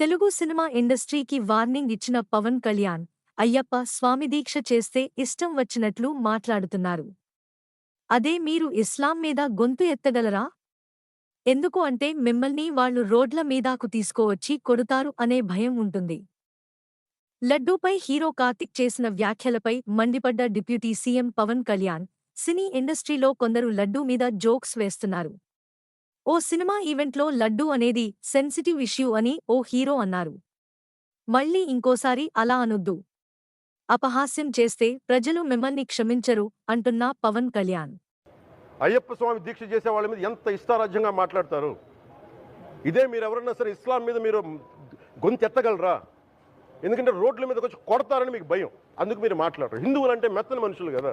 Telugu cinema ఇండస్ట్రీకి warning ఇచ్చిన పవన్ కళ్యాణ్ అయ్యప్ప స్వామి దీక్ష చేస్తే ఇష్టం వచ్చినట్లు మాట్లాడుతున్నారు. అదే మీరు ఇస్లాం మీద గొంతు ఎత్తగలరా? ఎందుకు అంటే మిమ్మల్ని వాళ్ళు రోడ్ల మీదాకు తీసుకోవచ్చి కొడుతారు అనే భయం ఉంటుంది. లడ్డూపై హీరో కార్తిక్ చేసిన వ్యాఖ్యలపై మండిపడ్డ deputy CM Pawan Kalyan cine ఇండస్ట్రీలో కొందరు లడ్డూ మీద జోక్స్ వేస్తున్నారు. ఓ సినిమా ఈవెంట్లో లడ్డూ అనేది సెన్సిటివ్ ఇష్యూ అని ఓ హీరో అన్నారు. మళ్ళీ ఇంకోసారి అలా అనొద్దు. అపహాస్యం చేస్తే ప్రజలు మిమ్మల్ని క్షమించరు అంటున్నా పవన్ కళ్యాణ్. అయ్యప్ప స్వామి దీక్ష చేసే వాళ్ళ మీద ఎంత ఇష్టారాజ్యంగా మాట్లాడతారు? ఇదే మీరు ఎవరన్నా సరే ఇస్లాం మీద మీరు గొంతెత్తగలరా ఎందుకంటే రోడ్ల మీదకి వచ్చి కొడతారని మీకు భయం. అందుకు మీరు మాట్లాడరు. హిందువులు అంటే మెత్తని మనుషులు కదా.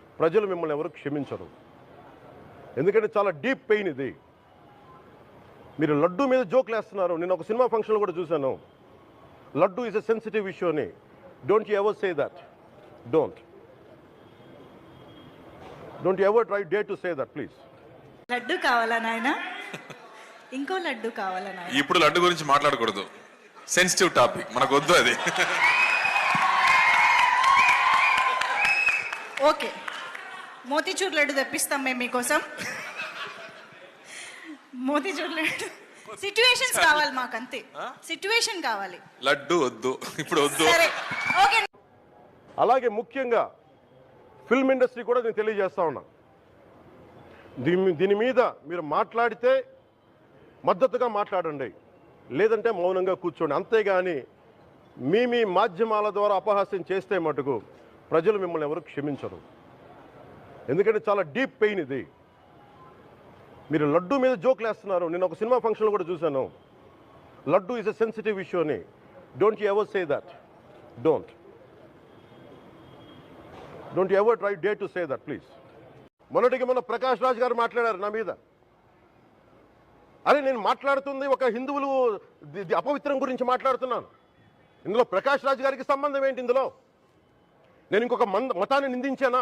ప్రజలు మిమ్మల్ని ఎవరు క్షమించరు. ఎందుకంటే చాలా డీప్ పెయిన్ ఇది. మీరు లడ్డు మీద జోక్లు వేస్తున్నారు. నేను ఒక సినిమా ఫంక్షన్లో కూడా చూశాను. Laddu is a sensitive issue అని. Don't you ever say that don't don't ever try day to say that please laddu కావాలా నాయన? ఇంకో లడ్డు కావాలా నాయన? ఇప్పుడు లడ్డు గురించి మాట్లాడకూడదు. సెన్సిటివ్ టాపిక్ మనకు వద్దు అది. ఓకే. మోతీచూర్ లడ్డు తెప్పిస్తాం మేము మీకోసం. మోతీచూర్ లడ్డు సిచ్యువేషన్స్ కావాలి మాకు అంతే సిచ్యువేషన్ కావాలి. లడ్డు వద్దు. ఇప్పుడు వద్దు. సరే. ఓకే. అలాగే ముఖ్యంగా ఫిల్మ్ ఇండస్ట్రీ కూడా నేను తెలియజేస్తా ఉన్నా. దీని దీని మీద మీరు మాట్లాడితే మద్దతుగా మాట్లాడండి. లేదంటే మౌనంగా కూర్చోండి. అంతేగాని మీ మీ మాధ్యమాల ద్వారా అపహాస్యం చేస్తే మటుకు ప్రజలు మిమ్మల్ని ఎవరు క్షమించరు. ఎందుకంటే చాలా డీప్ పెయిన్ ఇది. మీరు లడ్డు మీద జోక్లు వేస్తున్నారు. నేను ఒక సినిమా ఫంక్షన్లో కూడా చూశాను. Laddu is a sensitive issue అని. Don't you ever say that don't don't ever try day to say that please మొన్నటికి మొన్న ప్రకాష్ రాజ్ గారు మాట్లాడారు నా మీద. అరే నేను మాట్లాడుతుంది ఒక హిందువులు అపవిత్రం గురించి మాట్లాడుతున్నాను. ఇందులో ప్రకాష్ రాజ్ గారికి సంబంధం ఏంటి ఇందులో? నేను ఇంకొక మంద మతాన్ని నిందించానా?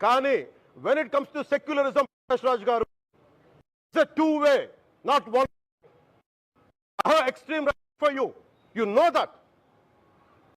కానీ when it comes to secularism Prakash Raj garu it's a two way not one I have extreme respect for you. You know that.